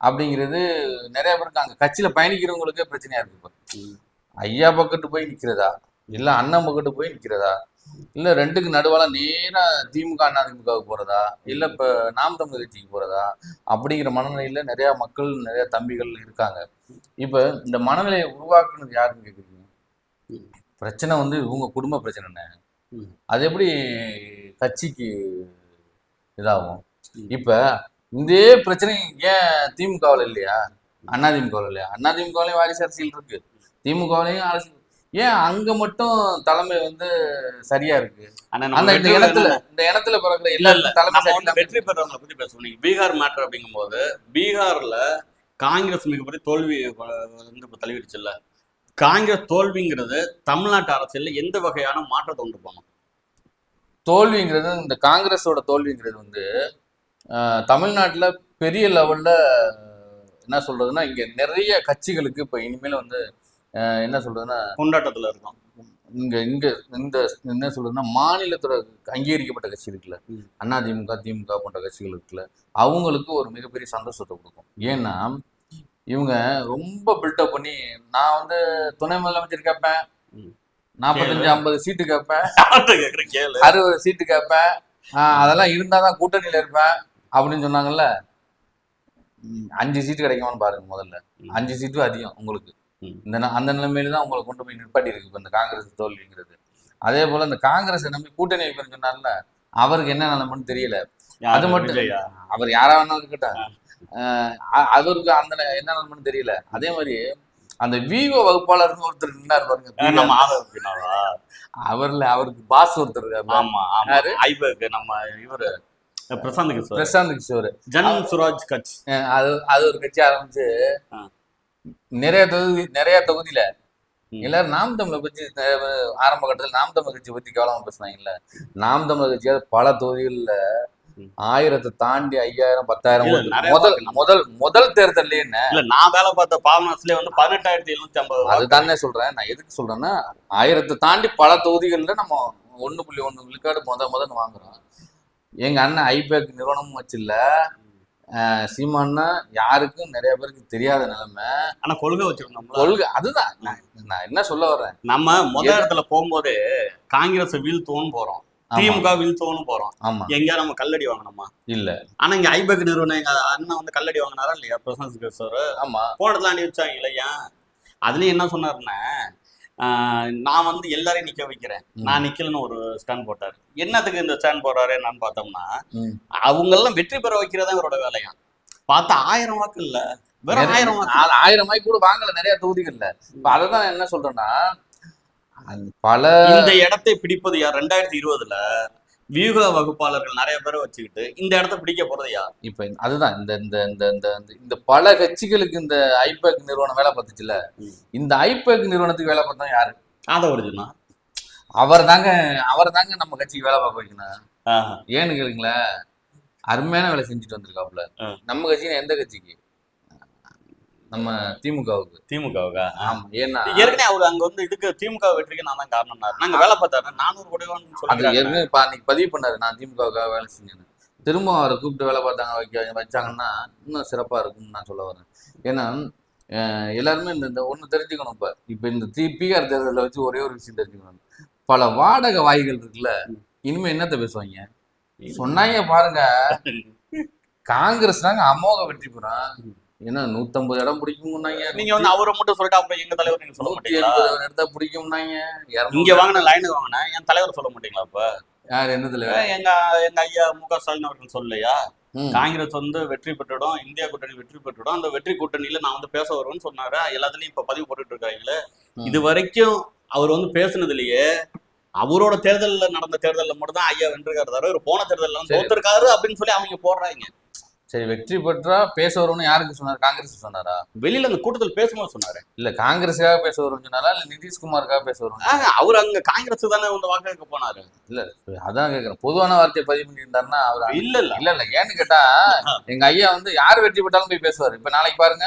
Speaker 2: அப்படிங்கிறது நிறைய பேருக்கு அங்க கட்சியில பயணிக்கிறவங்களுக்கே பிரச்சனையா இருக்கு இப்ப. ஐயா பக்கத்து போய் நிக்கிறதா? இல்ல அண்ணன் பக்கத்து போய் நிக்கிறதா? இல்ல ரெண்டுக்கு நடுவால நேரா திமுக அண்ணா திமுகவுக்கு போறதா? இல்ல இப்ப நாம் தமிழர் கட்சிக்கு போறதா? அப்படிங்கிற மனநிலையில நிறைய மக்கள் நிறைய தம்பிகள் இருக்காங்க. இப்ப இந்த மனநிலையை உருவாக்குனது யாருன்னு கேக்குறீங்க. பிரச்சனை வந்து இவங்க குடும்ப பிரச்சனைண்ணே
Speaker 1: ம்.
Speaker 2: அது எப்படி கட்சிக்கு இதாகும். இப்ப இதே பிரச்சனை ஏன் திமுகவில் இல்லையா? அண்ணா திமுகவில் இல்லையா? அண்ணா திமுகவிலையும் வாரிசு அரசியல் இருக்கு. திமுகவிலையும் அரசியல் ஏன் அங்க மட்டும் தலைமை வந்து சரியா இருக்கு? அந்த இந்த இடத்துல. இந்த இடத்துல பிறகுற
Speaker 1: இல்ல இல்ல.
Speaker 2: தலைமை
Speaker 1: வெற்றி பெறவங்களை பத்தி நீங்க பீகார் மேட்டர் அப்படிங்கும்போது பீகார்ல காங்கிரஸ் மிகப்பெரிய தோல்வி வந்து இப்ப தழுவிடுச்சுல்ல காங்கிரஸ் தோல்விங்கிறது தமிழ்நாட்டு அரசியல்ல எந்த வகையான மாற்றத்தை உண்டு பண்ணும்
Speaker 2: தோல்விங்கிறது இந்த காங்கிரஸோட தோல்விங்கிறது வந்து தமிழ்நாட்டுல பெரிய லெவல்ல என்ன சொல்றதுன்னா இங்க நிறைய கட்சிகளுக்கு இப்ப இனிமேல் வந்து என்ன சொல்றதுன்னா
Speaker 1: கொண்டாட்டத்துல இருக்கும்.
Speaker 2: இங்க இங்க இந்த என்ன சொல்றதுன்னா மாநிலத்தோட அங்கீகரிக்கப்பட்ட கட்சி இருக்குல்ல. அண்ணா திமுக திமுக போன்ற கட்சிகள் இருக்குல்ல. அவங்களுக்கு ஒரு மிகப்பெரிய சந்தோஷத்தை கொடுக்கும். ஏன்னா இவங்க ரொம்ப பில்டப் பண்ணி நான் வந்து துணை முதலமைச்சர் கேட்பேன். நாற்பத்தஞ்சு ஐம்பது சீட்டு கேட்பேன் அறுபது சீட்டு கேட்பேன் அதெல்லாம் இருந்தாதான் கூட்டணியில இருப்பேன். அப்படின்னு சொன்னாங்கல்ல? அஞ்சு சீட்டு கிடைக்குமான்னு பாருங்க முதல்ல. அஞ்சு சீட்டு அதிகம் உங்களுக்கு. இந்த அந்த நிலைமையில தான் உங்களை கொண்டு போய் நிற்பாட்டி இருக்கு இப்ப இந்த காங்கிரஸ் தோல்விங்கிறது. அதே போல இந்த காங்கிரஸ் நம்பி கூட்டணி வைப்பேன்னு சொன்னார்ல அவருக்கு என்ன நிலைமைன்னு தெரியல? அது மட்டும்? அவர் யாரா வேணாலும் இருக்கட்டும். அவருக்கு அந்த என்ன நிலைமைன்னு தெரியல. அதே மாதிரி அந்த விவோ வகுப்பாளர்னு ஒருத்தர் நின்னார் பாருங்க அவர்ல அவருக்கு பாஸ் ஒருத்தர் இருக்காரு
Speaker 1: ஆமா ஆமா.
Speaker 2: யாரு?
Speaker 1: ஐபேக் நம்ம இவரு பிரசாந்த் கிஷோர்.
Speaker 2: பிரசாந்த் கிஷோர்.
Speaker 1: ஜன் சுராஜ் கட்ச்.
Speaker 2: அது அது ஒரு கட்சி ஆரம்பிச்சு. நிறைய தொகுதி நிறைய தொகுதியில. எல்லாரும் நாம் பத்தி அஹ், ஆரம்ப கட்டத்தில் நாம் கட்சி பத்தி கவனமா பேசுனாங்கல்ல? நாம் தமிழர் கட்சியாவது பல தொகுதிகள்ல. ஆயிரத்தை தாண்டி ஐயாயிரம் பத்தாயிரம் முதல் முதல் முதல் தேர்தல்ல என்ன?
Speaker 1: இல்ல நான் வேலை பார்த்த பாவனாஸ்லயே வந்து பதினெட்டாயிரத்தி எழுநூத்தி ஐம்பது.
Speaker 2: அதுதானே சொல்றேன். நான் எதுக்கு சொல்றேன்னா ஆயிரத்தை தாண்டி பல தொகுதிகள்ல நம்ம ஒண்ணு புள்ளி ஒண்ணு விழுக்காடு முத முதன்னு வாங்குறோம். எங்க அண்ணன் ஐபேக் நிறுவனமும் வச்சில்ல. சீமான்னா யாருக்கும் நிறைய பேருக்கு தெரியாத நிலைமை.
Speaker 1: ஆனா கொள்கை வச்சிருந்தோம்ல
Speaker 2: கொள்கை அதுதான். நான் என்ன சொல்ல வர்றேன்?
Speaker 1: நம்ம முத
Speaker 2: எது-
Speaker 1: இடத்துல போகும்போதே காங்கிரஸ் வீழ்த்துவோன்னு போறோம். திமுக வீழ்த்துவோன்னு போறோம்.
Speaker 2: ஆமா.
Speaker 1: எங்கேயா நம்ம கல்லடி வாங்கணுமா?
Speaker 2: இல்ல.
Speaker 1: ஆனா இங்க ஐபேக் நிறுவனம் எங்க அண்ணன் வந்து கல்லடி வாங்கினாரா இல்லையா? பிரசாந்த் கிஷோர்
Speaker 2: ஆமா.
Speaker 1: போன இடத்துல அடி வச்சாங்க இல்லையா? அதுலயும் என்ன சொன்னாருன்னா நான் வந்து எல்லாரையும் நிக்க வைக்கிறேன். நான் நிக்கலன்னு ஒரு ஸ்டாண்ட் போட்டாரு. என்னத்துக்கு இந்த ஸ்டாண்ட் போடுறாரு என்னன்னு பார்த்தோம்னா. அவங்க எல்லாம் வெற்றி பெற வைக்கிறதா இவரோட வேலையா பார்த்தா ஆயிரம் வாக்கு இல்ல. வெறும் ஆயிரம் வாக்கு.
Speaker 2: ஆயிரம் ரூபாய்க்கு கூட வாங்கல நிறைய தொகுதிகள்ல. இப்ப அததான் என்ன சொல்றேன்னா பல
Speaker 1: இந்த இடத்தை பிடிப்பது யார்? ரெண்டாயிரத்தி இருபதுல வியூக வகுப்பாளர்கள் நிறைய பேரை வச்சுக்கிட்டு இந்த இடத்த பிடிக்க போறது யார்?
Speaker 2: இப்ப அதுதான் இந்த இந்த இந்த இந்த இந்த- பல கட்சிகளுக்கு இந்த ஐபேக் நிறுவனம் வேலை பார்த்துச்சுல. இந்த ஐபேக் நிறுவனத்துக்கு வேலை பார்த்தா யாரு?
Speaker 1: ஆத ஒரிஜினா.
Speaker 2: அவர் தாங்க அவர் தாங்க நம்ம கட்சிக்கு வேலை பார்க்க வைக்கணும். ஏன்னு கேளுங்களேன் அருமையான வேலை செஞ்சுட்டு வந்திருக்காப்புல. நம்ம கட்சினா எந்த கட்சிக்கு? நம்ம திமுகவுக்கு.
Speaker 1: திமுகவுக்கா?
Speaker 2: ஆமா ஏன்னா
Speaker 1: ஏற்கனவே அவர் அங்க வந்து இதுக்கு திமுக வெற்றிக்கு நான் தான் காரணம் நாங்க வேலை பார்த்தாரு. நானூறு
Speaker 2: அது
Speaker 1: சொல்லி
Speaker 2: ஏற்கனவே அன்னைக்கு பதிவு பண்ணாரு. நான் திமுகவுக்காக வேலை செஞ்சேன்னு. திரும்ப அவரை கூப்பிட்டு வேலை பார்த்தாங்க வைக்க வச்சாங்கன்னா இன்னும் சிறப்பா இருக்கும்னு நான் சொல்ல வரேன். ஏன்னா எல்லாருமே இந்த ஒண்ணு தெரிஞ்சுக்கணும் இப்ப. இப்ப இந்த தி பீகார் தேர்தலில் வச்சு ஒரே ஒரு விஷயம் தெரிஞ்சுக்கணும். பல வாடகை வாய்கள் இருக்குல்ல. இனிமே என்னத்த பேசுவாங்க? சொன்னாங்க பாருங்க. காங்கிரஸ் தாங்க அமோக வெற்றி பெறும். ஏன்னா நூத்தம்பது இடம் பிடிக்கும்னாங்க.
Speaker 1: நீங்க வந்து அவரை மட்டும் சொல்லிட்டு அப்புறம் எங்க தலைவர் நீங்க சொல்ல மாட்டீங்களா?
Speaker 2: இடத்த பிடிக்கும்னாங்க.
Speaker 1: இங்க வாங்கின லைனுக்கு வாங்கின என் தலைவர் சொல்ல மாட்டீங்களா இப்ப
Speaker 2: யார் என்னதுல
Speaker 1: எங்க எங்க ஐயா மு க ஸ்டாலின் அவர்கள் சொல்லலையா. காங்கிரஸ் வந்து வெற்றி பெற்றுடும் இந்தியா கூட்டணி வெற்றி பெற்றுடும். அந்த வெற்றி கூட்டணியில நான் வந்து பேச வருவேன்னு சொன்னாரு. எல்லாத்துலயும் இப்ப பதிவு போட்டுட்டு இருக்காங்களே. இது வரைக்கும் அவர் வந்து பேசுனதுலயே அவரோட தேர்தல்ல நடந்த தேர்தல்ல மட்டும் தான் ஐயா வென்றிருக்காரு தவிர போன தேர்தல்ல. தோத்திருக்காரு அப்படின்னு சொல்லி அவங்க போடுறாங்க.
Speaker 2: சரி வெற்றி பெற்றா பேச வரும்னு யாருக்கு சொன்னார்? காங்கிரஸ் சொன்னாரா?
Speaker 1: வெளியில அந்த கூட்டத்தில் பேசும்போது சொன்னாரு.
Speaker 2: இல்ல காங்கிரஸுக்காக பேச வரும்னு சொன்னாரா? இல்ல நிதிஷ்குமாருக்காக பேச வரும்
Speaker 1: ஆஹ், அவர் அங்க காங்கிரஸ் தானே வந்து வாக்கு கேட்க போனாரு
Speaker 2: அதான் கேக்குறேன். பொதுவான வார்த்தையை பதிவு பண்ணியிருந்தாருன்னா அவர்
Speaker 1: இல்ல இல்ல.
Speaker 2: இல்ல இல்ல. ஏன்னு கேட்டா எங்க ஐயா வந்து யார் வெற்றி பெற்றாலும் போய் பேசுவாரு. இப்ப நாளைக்கு பாருங்க.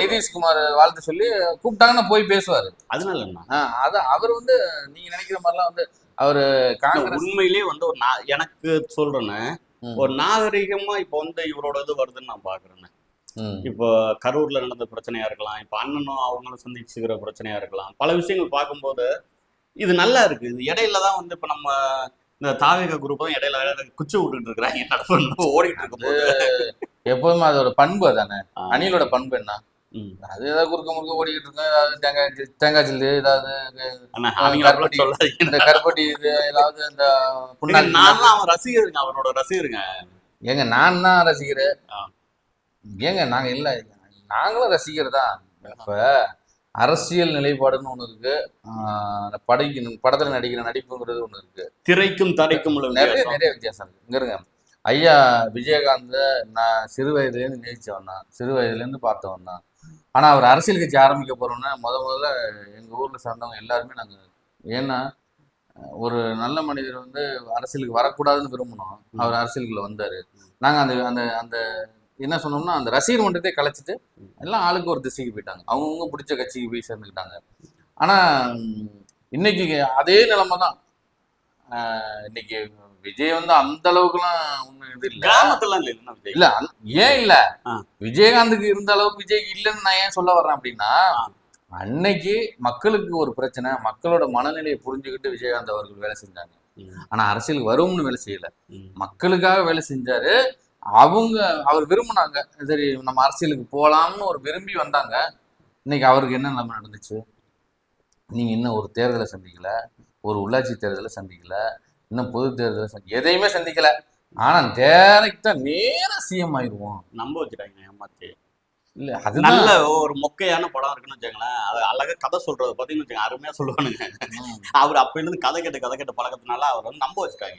Speaker 2: நிதிஷ்குமார் வாழ்த்து சொல்லி கூப்பிட்டாங்கன்னா போய் பேசுவாரு.
Speaker 1: அதனால
Speaker 2: அதான் அவர் வந்து நீங்க நினைக்கிற மாதிரிலாம் வந்து அவரு காங்கிரஸ்
Speaker 1: உண்மையிலேயே வந்து ஒரு எனக்கு சொல்றேன்னு ஒரு நாகரிகமா இப்ப வந்து இவரோட இது வருதுன்னு நான் பாக்குறேன் இப்போ கரூர்ல நடந்த பிரச்சனையா இருக்கலாம் இப்போ அண்ணனும் அவங்களும் சந்திச்சுக்கிற பிரச்சனையா இருக்கலாம் பல விஷயங்கள் பார்க்கும்போது இது நல்லா இருக்கு. இது இடையில தான் வந்து இப்ப நம்ம இந்த தாவேக குரூப் தான் இடையில குச்சி விட்டுட்டு இருக்கிறாங்க. நடப்பு ஓடிட்டு இருக்கும்போது.
Speaker 2: எப்பவுமே அதோட பண்பு அதானே?
Speaker 1: ஆ.
Speaker 2: அணிலோட பண்பு என்ன. அது ஏதாவது குறுக்க முறுக்க ஓடிக்கிட்டு இருக்கும். ஏதாவது தேங்காய் தேங்காய் சில்லு ஏதாவது இந்த கருப்பட்டி இது ஏதாவது இந்த புண்ணாக்கு
Speaker 1: நான் அவன் ரசிகருங்க அவனோட ரசிகருங்க.
Speaker 2: ஏங்க நான் தான் ரசிகர். ஏங்க நாங்க இல்ல நாங்களும் ரசிகர் தான். இப்ப அரசியல் நிலைப்பாடுன்னு ஒண்ணு இருக்கு. ஆஹ் படைக்கு படத்துல நடிக்கிற நடிப்புங்கிறது ஒண்ணு இருக்கு.
Speaker 1: திரைக்கும் தடைக்கும் உள்ள
Speaker 2: நிறைய. நிறைய வித்தியாசம் இருக்கு. இங்க இருங்க. ஐயா விஜயகாந்த நான் சிறு வயதுலேருந்து நேசிச்சவன் தான். சிறு வயதுலேருந்து பார்த்தவன் தான். ஆனால் அவர் அரசியல் கட்சி ஆரம்பிக்க போறோம்னா முத முதல்ல எங்கள் ஊரில் சார்ந்தவங்க எல்லாருமே நாங்கள் ஏன்னா ஒரு நல்ல மனிதர் வந்து அரசியலுக்கு வரக்கூடாதுன்னு விரும்பினோம் அவர் அரசியலுக்குள்ள வந்தார். நாங்கள் அந்த அந்த அந்த என்ன சொன்னோம்னா அந்த ரசிகர் மன்றத்தை கலைச்சிட்டு எல்லாம் ஆளுக்கு ஒரு திசைக்கு போயிட்டாங்க. அவங்கவுங்க பிடிச்ச கட்சிக்கு போய் சேர்ந்துக்கிட்டாங்க. ஆனால் இன்னைக்கு அதே நிலைமை தான் இன்னைக்கு விஜய் வந்து அந்த அளவுக்குலாம் ஒண்ணும் இது இல்ல.
Speaker 1: கிராமத்துல இல்ல
Speaker 2: ஏன் இல்ல. விஜயகாந்துக்கு இருந்த அளவுக்கு விஜய் இல்லைன்னு நான் ஏன் சொல்ல வர்றேன் அப்படின்னா. அன்னைக்கு மக்களுக்கு ஒரு பிரச்சனை மக்களோட மனநிலையை புரிஞ்சுக்கிட்டு விஜயகாந்த் அவர்கள் வேலை செஞ்சாங்க. ஆனா அரசியலுக்கு வரும்னு வேலை செய்யல. மக்களுக்காக வேலை செஞ்சாரு. அவங்க அவர் விரும்புனாங்க. சரி நம்ம அரசியலுக்கு போலாம்னு ஒரு விரும்பி வந்தாங்க. இன்னைக்கு அவருக்கு என்ன நிலைமை நடந்துச்சு? நீங்க இன்னும் ஒரு தேர்தலை சந்திக்கல. ஒரு உள்ளாட்சி தேர்தலை சந்திக்கல. இன்னும் பொது தேர்தலை எதையுமே சந்திக்கல. ஆனா டேரக்டா நேரா சிஎம் ஆயிடுவோம்
Speaker 1: நம்ப வச்சுட்டாங்க ஏமாத்தி.
Speaker 2: இல்ல அதுதான்.
Speaker 1: நல்ல ஒரு மொக்கையான படம் இருக்குன்னு வச்சுங்களேன் அது அழகா கதை சொல்றது பார்த்தீங்கன்னு வச்சுங்க அருமையா சொல்லுவானுங்க. அவர் அப்ப இருந்து கதை கேட்டு கதை கேட்டு பழக்கத்தினால அவர் வந்து நம்ப வச்சுட்டாங்க.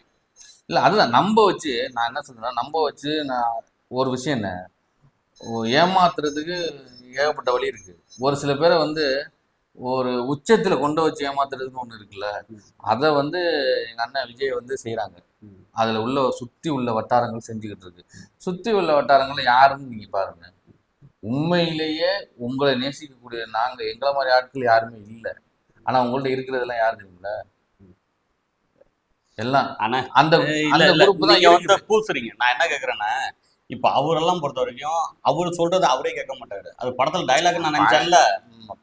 Speaker 2: இல்ல அதுதான். நம்ப வச்சு நான் என்ன சொல்றேன்னா நம்ப வச்சு நான் ஒரு விஷயம் என்ன? ஏமாத்துறதுக்கு ஏகப்பட்ட வழி இருக்கு. ஒரு சில பேரை வந்து ஒரு உச்சத்துல கொண்டு வச்சு ஏமாத்துறதுன்னு ஒண்ணு இருக்குல்ல அதை வந்து எங்க அண்ணன் விஜய் வந்து செய்றாங்க.
Speaker 1: ம்.
Speaker 2: அதுல உள்ள சுத்தி உள்ள வட்டாரங்கள் செஞ்சுக்கிட்டு இருக்கு. சுத்தி உள்ள வட்டாரங்கள் யாருன்னு நீங்க பாருங்க. உண்மையிலேயே உங்களை நேசிக்கக்கூடிய நாங்க எங்களை மாதிரி ஆட்கள் யாருமே இல்லை. ஆனா உங்கள்ட்ட இருக்கிறதெல்லாம் யாரு தெரியுங்களா எல்லாம்.
Speaker 1: ஆனா
Speaker 2: அந்த
Speaker 1: இல்ல
Speaker 2: அந்த
Speaker 1: இல்ல. பூசுறீங்க. நான் என்ன கேக்குறேன்னா இப்ப அவரெல்லாம் பொறுத்த வரைக்கும் அவர் சொல்றது அவரே கேட்க மாட்டாரு. அது படத்துல டைலாக் நான் நினைச்சேன்ல.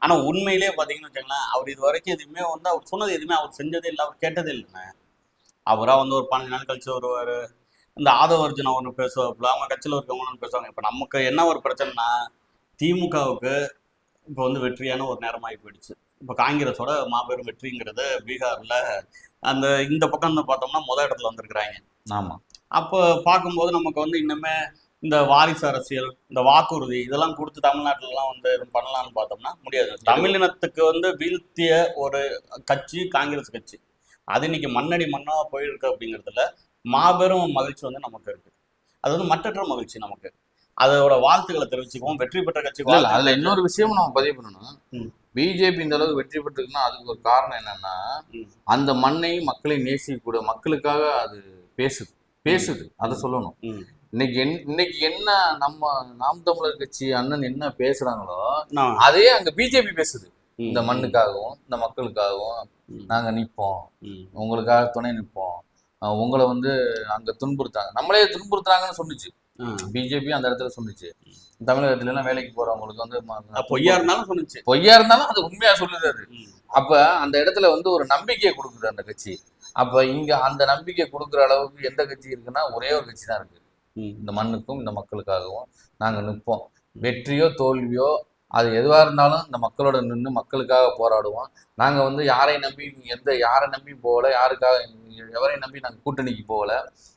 Speaker 1: ஆனா உண்மையிலேயே பாத்தீங்கன்னு வச்சுங்களேன் அவர் இது வரைக்கும் எதுவுமே வந்து அவர் சொன்னது எதுவுமே அவர் செஞ்சதே இல்லை அவர் கேட்டதே இல்லைண்ணே அவரா வந்து ஒரு பதினஞ்சு நாள் கழிச்சு வருவாரு. இந்த ஆதவ அர்ஜுனா ஒன்று பேசுவாப்புல அவங்க கட்சியில் இருக்கவங்க பேசுவாங்க. இப்போ நமக்கு என்ன ஒரு பிரச்சனைனா திமுகவுக்கு இப்போ வந்து வெற்றியான ஒரு நேரமாகி போயிடுச்சு. இப்போ காங்கிரஸோட மாபெரும் வெற்றிங்கிறது பீகார்ல அந்த இந்த பக்கம் பார்த்தோம்னா முத இடத்துல வந்திருக்கிறாங்க.
Speaker 2: ஆமா.
Speaker 1: அப்போ பார்க்கும்போது நமக்கு வந்து இன்னுமே இந்த வாரிசு அரசியல் இந்த வாக்குறுதி இதெல்லாம் கொடுத்து தமிழ்நாட்டிலலாம் வந்து இது பண்ணலாம்னு பார்த்தோம்னா முடியாது. தமிழினத்துக்கு வந்து வீழ்த்திய ஒரு கட்சி காங்கிரஸ் கட்சி. அது இன்னைக்கு மண்ணடி மண்ணா போயிருக்கு அப்படிங்கிறதுல மாபெரும் மகிழ்ச்சி வந்து நமக்கு இருக்கு. அது வந்து மற்றற்ற மகிழ்ச்சி நமக்கு. அதோட வாழ்த்துக்களை தெரிவிச்சுக்குவோம். வெற்றி பெற்ற
Speaker 2: இல்ல அதுல இன்னொரு விஷயம் நம்ம பதிவு பண்ணணும். பிஜேபி இந்த அளவுக்கு வெற்றி பெற்றிருக்குன்னா அதுக்கு ஒரு காரணம் என்னன்னா. அந்த மண்ணை மக்களை நேசிக்கக்கூடிய மக்களுக்காக அது பேசுது. பேசுது. அதை சொல்லணும். இன்னைக்கு என்- இன்னைக்கு என்ன நம்ம நாம் தமிழர் கட்சி அண்ணன் என்ன பேசுறாங்களோ அதே அங்க பிஜேபி பேசுது. இந்த மண்ணுக்காகவும் இந்த மக்களுக்காகவும். நாங்க நிப்போம்.
Speaker 1: ம்.
Speaker 2: உங்களுக்காக துணை நிப்போம். அஹ் உங்களை வந்து அங்க துன்புறுத்தாங்க நம்மளே துன்புறுத்துறாங்கன்னு சொன்னுச்சு. பிஜேபி அந்த இடத்துல சொன்னுச்சு. தமிழகத்துல எல்லாம் வேலைக்கு போறவங்களுக்கு வந்து
Speaker 1: அது பொய்யா இருந்தாலும் சொன்னுச்சு.
Speaker 2: பொய்யா இருந்தாலும் அது உண்மையா சொல்லுறாரு
Speaker 1: ம்.
Speaker 2: அப்ப அந்த இடத்துல வந்து ஒரு நம்பிக்கையை கொடுக்குது அந்த கட்சி. அப்ப இங்க அந்த நம்பிக்கை கொடுக்குற அளவுக்கு எந்த கட்சி இருக்குன்னா ஒரே ஒரு கட்சி தான் இருக்கு.
Speaker 1: ம்.
Speaker 2: இந்த மண்ணுக்கும் இந்த மக்களுக்காகவும் நாங்க நிற்போம். வெற்றியோ தோல்வியோ அது எதுவா இருந்தாலும் இந்த மக்களோட நின்று மக்களுக்காக போராடுவோம். நாங்க வந்து யாரை நம்பி எந்த யாரை நம்பி போகல யாருக்காக எவரையும் நம்பி நாங்க கூட்டணிக்கு போகல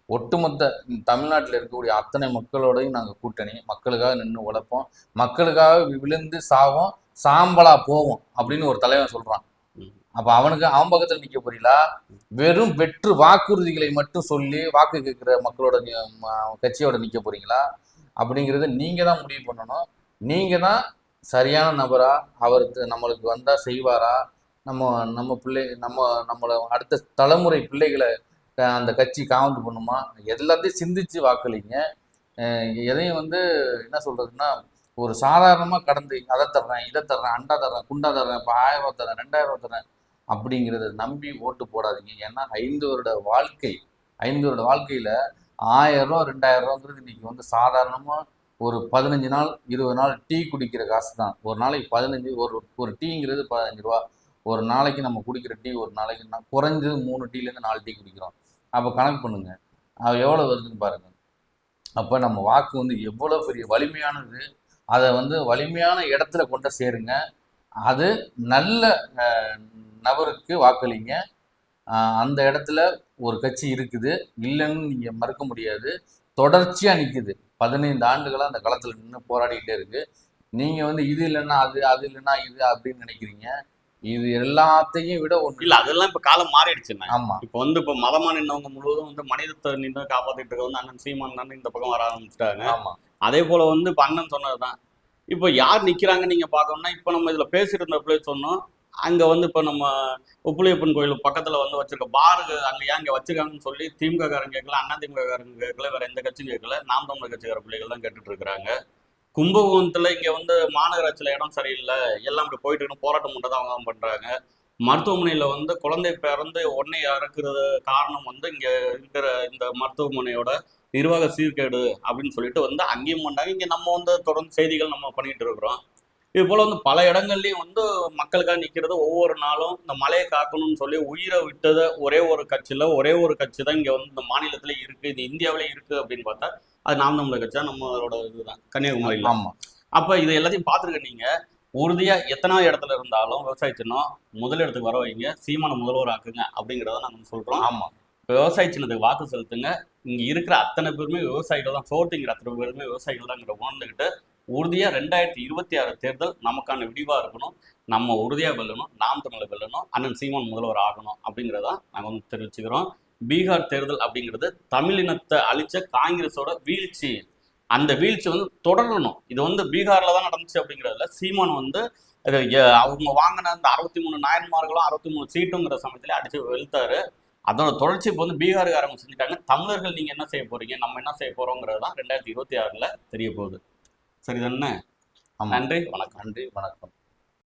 Speaker 2: ஒட்டுமொத்த தமிழ்நாட்டில் இருக்கக்கூடிய அத்தனை மக்களோடையும் நாங்க கூட்டணி மக்களுக்காக நின்று உழைப்போம் மக்களுக்காக விழுந்து சாவோம் சாம்பலா போகும் அப்படின்னு ஒரு தலைவன் சொல்றான். அப்ப அவனுக்கு அவன் பக்கத்துல நிக்க போறீங்களா வெறும் வெற்று வாக்குறுதிகளை மட்டும் சொல்லி வாக்கு கேட்கிற மக்களோட கட்சியோட நிக்க போறீங்களா? அப்படிங்கிறத நீங்க தான் முடிவு பண்ணணும். நீங்க தான் சரியான நபரா? அவருக்கு நம்மளுக்கு வந்தா செய்வாரா? நம்ம நம்ம பிள்ளை நம்ம நம்மளை அடுத்த தலைமுறை பிள்ளைகளை அந்த கட்சி காவந்து பண்ணுமா? எல்லாத்தையும் சிந்திச்சு வாக்களிங்க. எதையும் வந்து என்ன சொல்றதுன்னா ஒரு சாதாரணமாக கடந்து அதை தர்றேன் இதை தர்றேன் அண்டா தர்றேன் குண்டா தர்றேன் இப்போ ஆயிரம் ரூபா தர்றேன் ரெண்டாயிரம் ரூபா தர்றேன் அப்படிங்கிறத நம்பி ஓட்டு போடாதீங்க. ஏன்னா ஐந்து வருட வாழ்க்கை ஐந்து வருட வாழ்க்கையில் ஆயிரம் ரூபா ரெண்டாயிரம் ரூபாங்கிறது இன்றைக்கி வந்து சாதாரணமாக ஒரு பதினஞ்சு நாள் இருபது நாள் டீ குடிக்கிற காசு தான் ஒரு நாளைக்கு பதினஞ்சு ஒரு ஒரு டீங்கிறது பதினஞ்சு ரூபா. ஒரு நாளைக்கு நம்ம குடிக்கிற டீ ஒரு நாளைக்கு நான் குறைஞ்சது மூணு டீலேருந்து நாலு டீ குடிக்கிறோம். அப்போ கணக்கு பண்ணுங்கள் அது எவ்வளோ வருதுன்னு பாருங்கள் அப்போ நம்ம வாக்கு வந்து எவ்வளோ பெரிய வலிமையானது அதை வந்து வலிமையான இடத்துல கொண்டு சேருங்க. அது நல்ல நபருக்கு வாக்களிங்க. அந்த இடத்துல ஒரு கட்சி இருக்குது. இல்லைன்னு நீங்கள் மறுக்க முடியாது. தொடர்ச்சியாக நிற்குது பதினைந்து ஆண்டுகளா அந்த களத்தில் நின்று போராடிக்கிட்டே இருக்கு. நீங்கள் வந்து இது இல்லைன்னா அது அது இல்லைன்னா இது அப்படின்னு நினைக்கிறீங்க. இது எல்லாத்தையும் விட ஒன்று
Speaker 1: இல்ல அதெல்லாம் இப்ப காலம் மாறிடுச்சுண்ணே
Speaker 2: ஆமாம்
Speaker 1: இப்ப வந்து இப்ப மதமா நின்னவங்க முழுவதும் வந்து மனிதத்தை நின்று காப்பாத்திட்டு இருக்க வந்து அண்ணன் சீமான் இந்த பக்கம் வர ஆரம்பிச்சிட்டாங்க.
Speaker 2: ஆமாம்
Speaker 1: அதே போல் வந்து இப்போ அண்ணன் சொன்னதுதான். இப்போ யார் நிற்கிறாங்கன்னு நீங்கள் பார்க்கணும்னா இப்போ நம்ம இதில் பேசிட்டு பிள்ளை சொன்னோம். அங்கே வந்து இப்போ நம்ம உப்புளியப்பன் கோயில் பக்கத்தில் வந்து வச்சிருக்க பாரு அங்கே ஏன் இங்கே வச்சிருக்காங்கன்னு சொல்லி திமுக காரங்க கேட்கல அண்ணா திமுக காரங்க கேட்கல வேற எந்த கட்சியும் கேட்கல. நாம் தமிழர் கட்சிக்கார பிள்ளைகள் தான் கேட்டுட்டு இருக்கிறாங்க. கும்பகோணத்தில் இங்கே வந்து மாநகராட்சியில் இடம் சரியில்லை. எல்லாம் இப்படி போயிட்டு இருக்கணும் போராட்டம் மட்டும் தான் அவங்க தான் மருத்துவமனையில் வந்து குழந்தை பிறந்து உடனே இறக்குறது காரணம் வந்து இங்கே இருக்கிற இந்த மருத்துவமனையோட நிர்வாக சீர்கேடு அப்படின்னு சொல்லிட்டு வந்து அங்கேயும் பண்ணாங்க. இங்க நம்ம வந்து தொடர்ந்து செய்திகள் நம்ம பண்ணிட்டு இருக்கிறோம். இது போல வந்து பல இடங்கள்லயும் வந்து மக்களுக்காக நிக்கிறது ஒவ்வொரு நாளும் இந்த மலையை காக்கணும்னு சொல்லி உயிரை விட்டதை ஒரே ஒரு கட்சியில ஒரே ஒரு கட்சி தான் இங்க வந்து இந்த மாநிலத்துல இருக்கு இது இந்தியாவிலே இருக்கு அப்படின்னு பார்த்தா அது நாம் தமிழர் கட்சி தான் நம்மளோட இதுதான். கன்னியாகுமரியில.
Speaker 2: ஆமாம்
Speaker 1: அப்ப இது எல்லாத்தையும் பார்த்துருக்க நீங்க. உறுதியா எத்தனாவது இடத்துல இருந்தாலும் விவசாய சின்னம் முதல் இடத்துக்கு வர வைங்க சீமான முதல்வர் ஆக்குங்க அப்படிங்கிறத நாங்க சொல்றோம்.
Speaker 2: ஆமாம்
Speaker 1: விவசாய சின்னத்துக்கு வாக்கு செலுத்துங்க. இங்கே இருக்கிற அத்தனை பேருமே விவசாயிகள் தான். சோர்த்திங்கிற அத்தனை பேருமே விவசாயிகள் தான்ங்கிற உணர்ந்துக்கிட்டு உறுதியாக ரெண்டாயிரத்தி இருபத்தி ஆறு தேர்தல் நமக்கான விடிவாக இருக்கணும். நம்ம உறுதியாக வெல்லணும். நாம் தமிழர் வெல்லணும். அண்ணன் சீமான் முதல்வர் ஆகணும் அப்படிங்கிறதா நாங்கள் வந்து தெரிவிச்சுக்கிறோம். பீகார் தேர்தல் அப்படிங்கிறது தமிழினத்தை அழிச்ச காங்கிரஸோட வீழ்ச்சி. அந்த வீழ்ச்சி வந்து தொடரணும். இது வந்து பீகாரில் தான் நடந்துச்சு அப்படிங்கிறதுல சீமான் வந்து அவங்க வாங்கின அந்த அறுபத்தி மூணு நாயன்மார்களும் அறுபத்தி மூணு சீட்டுங்கிற சமயத்தில் அடித்து வெளுத்தாரு. அதோட தொடர்ச்சி இப்போ வந்து பீகாருக்காரங்க செஞ்சுட்டாங்க தமிழர்கள் நீங்க என்ன செய்ய போறீங்க? நம்ம என்ன செய்ய போறோங்கிறது தான் ரெண்டாயிரத்தி இருபத்தி ஆறுல தெரிய போகுது. சரிதானே
Speaker 2: ஆமாம்
Speaker 1: நன்றி வணக்கம்.
Speaker 2: நன்றி வணக்கம்.